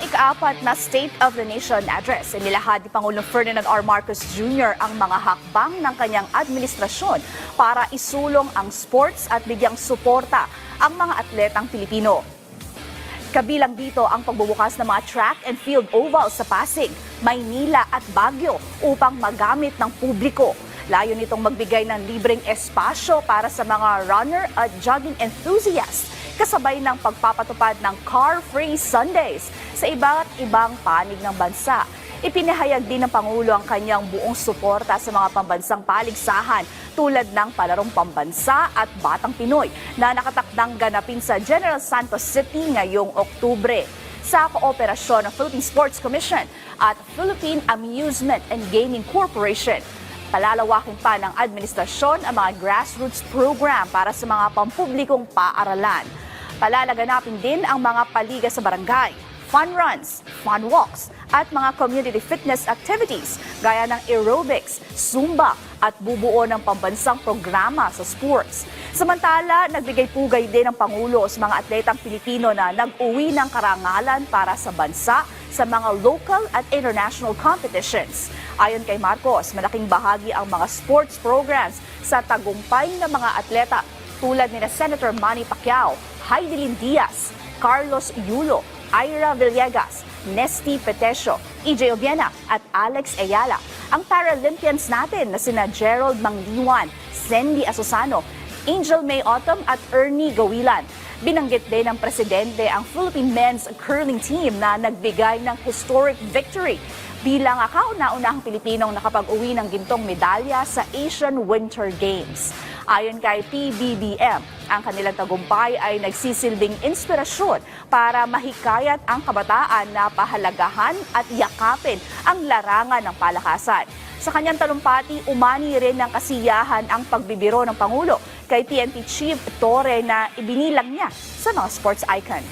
ikaapat na State of the Nation Address, inilahad ni Pangulong Ferdinand R. Marcos Jr. ang mga hakbang ng kanyang administrasyon para isulong ang sports at bigyang suporta ang mga atletang Pilipino. Kabilang dito ang pagbubukas ng mga track and field ovals sa Pasig, Maynila at Baguio upang magamit ng publiko. Layo nitong magbigay ng libreng espasyo para sa mga runner at jogging enthusiasts kasabay ng pagpapatupad ng car-free Sundays sa iba't ibang panig ng bansa. Ipinahayag din ng Pangulo ang kanyang buong suporta sa mga pambansang paligsahan tulad ng palarong pambansa at Batang Pinoy na nakatakdang ganapin sa General Santos City ngayong Oktubre sa kooperasyon ng Philippine Sports Commission at Philippine Amusement and Gaming Corporation. Palalawakin pa ng administrasyon ang mga grassroots program para sa mga pampublikong paaralan. Palalaganapin din ang mga paliga sa barangay, fun runs, fun walks, at mga community fitness activities gaya ng aerobics, zumba, at bubuo ng pambansang programa sa sports. Samantala, nagbigay pugay din ang Pangulo sa mga atletang Pilipino na nag-uwi ng karangalan para sa bansa sa mga local at international competitions. Ayon kay Marcos, malaking bahagi ang mga sports programs sa tagumpay ng mga atleta tulad ni na Senator Manny Pacquiao, Heidelin Diaz, Carlos Yulo, Ira Villegas, Nesty Petesio, EJ Obiena at Alex Ayala. Ang Paralympians natin na sina Gerald Mangliwan, Sandy Asusano, Angel May Autumn at Ernie Gawilan. Binanggit din ng presidente ang Philippine men's curling team na nagbigay ng historic victory bilang kauna-unahang Pilipinong nakapag-uwi ng gintong medalya sa Asian Winter Games. Ayon kay PBBM, ang kanilang tagumpay ay nagsisilbing inspirasyon para mahikayat ang kabataan na pahalagahan at yakapin ang larangan ng palakasan. Sa kanyang talumpati, umani rin ng kasiyahan ang pagbibiro ng Pangulo kay PNP Chief Torre na ibinilang niya sa mga sports icon.